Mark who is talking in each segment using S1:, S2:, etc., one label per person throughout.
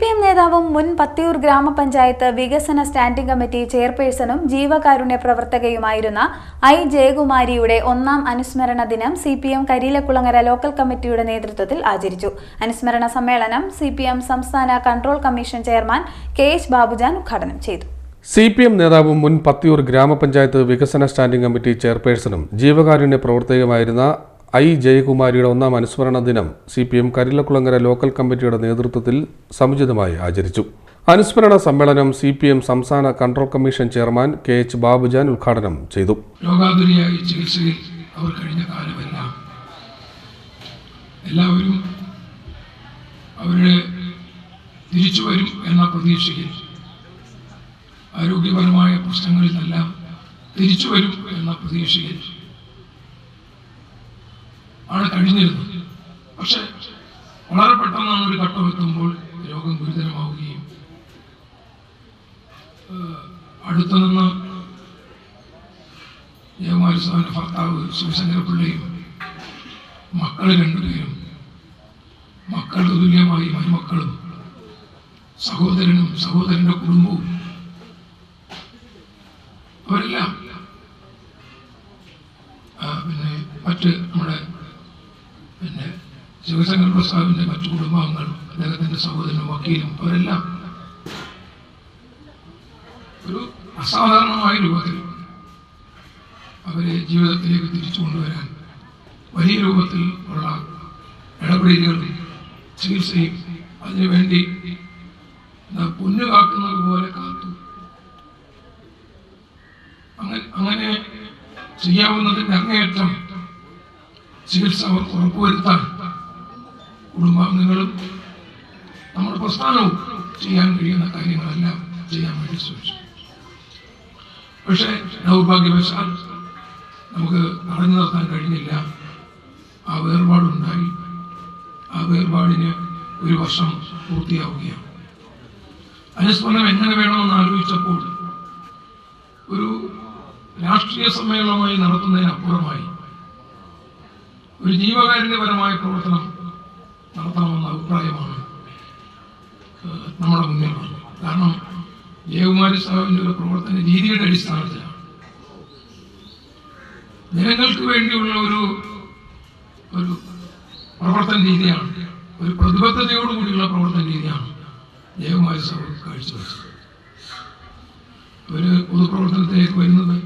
S1: P M നേതാവും മുൻ പത്തിയൂർ ഗ്രാമപഞ്ചായത്ത് വികസന സ്റ്റാൻഡിംഗ് കമ്മിറ്റി ചെയർപേഴ്സണും ജീവകാരുണ്യ പ്രവർത്തകയുമായിരുന്ന ഐ ജയകുമാരിയുടെ ഒന്നാം അനുസ്മരണ ദിനം C P M Kariyilakkulangara local കമ്മിറ്റിയുടെ നേതൃത്വത്തിൽ ആചരിച്ചു. അനുസ്മരണ സമ്മേളനം സി പി എം സംസ്ഥാന control commission chairman K H Babujan ഉദ്ഘാടനം ചെയ്തു.
S2: സി പി എം നേതാവും മുൻ പത്തിയൂർ ഗ്രാമപഞ്ചായത്ത് വികസന സ്റ്റാൻഡിംഗ് കമ്മിറ്റി ചെയർപേഴ്സണും ജീവകാരുണ്യ പ്രവർത്തകയുമായിരുന്ന ഐ ജയകുമാരിയുടെ ഒന്നാം അനുസ്മരണ ദിനം C P M Karilakkulangara local കമ്മിറ്റിയുടെ നേതൃത്വത്തിൽ സമുചിതമായി ആചരിച്ചു. അനുസ്മരണ സമ്മേളനം സി പി എം സംസ്ഥാന control commission chairman K H Babujan ഉദ്ഘാടനം ചെയ്തു.
S3: രോഗാതുരിയായി ചികിത്സയിൽ അവർ കഴിഞ്ഞ കാലമെല്ലാം എല്ലാവരും അവരുടെ തിരിച്ചു വരും എന്ന പ്രതീക്ഷയിൽ ആരോഗ്യപരമായ പ്രശ്നങ്ങളിൽ നിന്നെല്ലാം തിരിച്ചു വരും എന്ന പ്രതീക്ഷയിൽ ആണ് കഴിഞ്ഞിരുന്നു. പക്ഷെ വളരെ പെട്ടെന്നാണ് ഒരു ഘട്ടം എത്തുമ്പോൾ രോഗം ഗുരുതരമാവുകയും അടുത്തു നിന്ന് ജയകുമാരി സ്വാമിന്റെ ഭർത്താവ് ശിവശങ്കരപ്പിള്ളയും മക്കൾ രണ്ടുപേരും മക്കളുടെ തുല്യമായി മരുമക്കളും സഹോദരനും സഹോദരന്റെ കുടുംബവും അവരെല്ലാം പിന്നെ മറ്റ് നമ്മുടെ ശിവശങ്കർ പ്രസാദിന്റെ മറ്റു കുടുംബാംഗങ്ങൾ അദ്ദേഹത്തിന്റെ സഹോദരൻ വക്കീലും അവരെല്ലാം ഒരു അസാധാരണമായ രൂപത്തിൽ അവരെ ജീവിതത്തിലേക്ക് തിരിച്ചു കൊണ്ടുവരാൻ വലിയ രൂപത്തിൽ ഉള്ള ഇടപെടലുകളും ചികിത്സയും അതിനുവേണ്ടി പൊന്നു കാക്കുന്നത് പോലെ കാത്തു. അങ്ങനെ അങ്ങനെ അങ്ങേയറ്റം ചികിത്സ അവർക്ക് ഉറപ്പുവരുത്താൻ കുടുംബാംഗങ്ങളും നമ്മുടെ പ്രസ്ഥാനവും ചെയ്യാൻ കഴിയുന്ന കാര്യങ്ങളെല്ലാം ചെയ്യാൻ വേണ്ടി ശ്രമിച്ചു. പക്ഷേ ദൗർഭാഗ്യവശാൽ നമുക്ക് പറഞ്ഞു നിർത്താൻ കഴിഞ്ഞില്ല. ആ വേർപാടുണ്ടായി. ആ വേർപാടിന് ഒരു വർഷം പൂർത്തിയാവുകയാണ്. അനുസ്മരണം എങ്ങനെ വേണമെന്ന് ആലോചിച്ചപ്പോൾ ഒരു രാഷ്ട്രീയ സമ്മേളനമായി നടത്തുന്നതിനപ്പുറമായി ഒരു ജീവകാരുണ്യപരമായ പ്രവർത്തനം നടത്തണമെന്ന അഭിപ്രായമാണ്. നമ്മുടെ മുന്നിലുള്ളത് കാരണം ജയകുമാരി സാഹിബിന്റെ പ്രവർത്തന രീതിയുടെ അടിസ്ഥാനത്തിലാണ്. ജനങ്ങൾക്ക് വേണ്ടിയുള്ള ഒരു ഒരു പ്രവർത്തന രീതിയാണ് ഒരു പ്രതിബദ്ധതയോടുകൂടിയുള്ള പ്രവർത്തന രീതിയാണ് ജയകുമാരി സാഹിബ് കാഴ്ചവെച്ചത്. ഒരു പൊതുപ്രവർത്തനത്തിലേക്ക് വരുന്നത്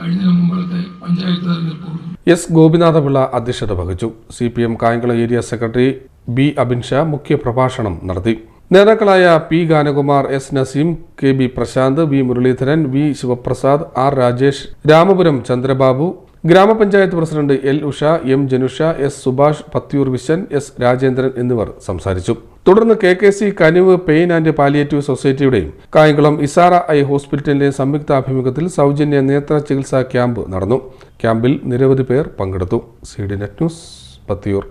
S3: കഴിഞ്ഞ മുമ്പത്തെ പഞ്ചായത്ത് തെരഞ്ഞെടുപ്പോടും
S2: എസ് ഗോപിനാഥപിള്ള അധ്യക്ഷത വഹിച്ചു. C P M Kayamkulam area secretary B Abinsha മുഖ്യപ്രഭാഷണം നടത്തി. നേതാക്കളായ P Ganakumar S Naseem K B Prashanth V Muraleedharan V Sivaprasad R Rajesh Ramapuram Chandrababu grama panchayat president L Usha M Janusha S Subhash Pathiyoor Vishan S Rajendran എന്നിവർ സംസാരിച്ചു. തുടർന്ന് K K C Kaniv pain and palliative സൊസൈറ്റിയുടെയും Kayamkulam Isara eye ഹോസ്പിറ്റലിന്റെയും സംയുക്താഭിമുഖ്യത്തിൽ സൗജന്യ നേത്ര ചികിത്സാ camp നടന്നു. ക്യാമ്പിൽ നിരവധി പേർ പങ്കെടുത്തു. C D net news Pathiyoor.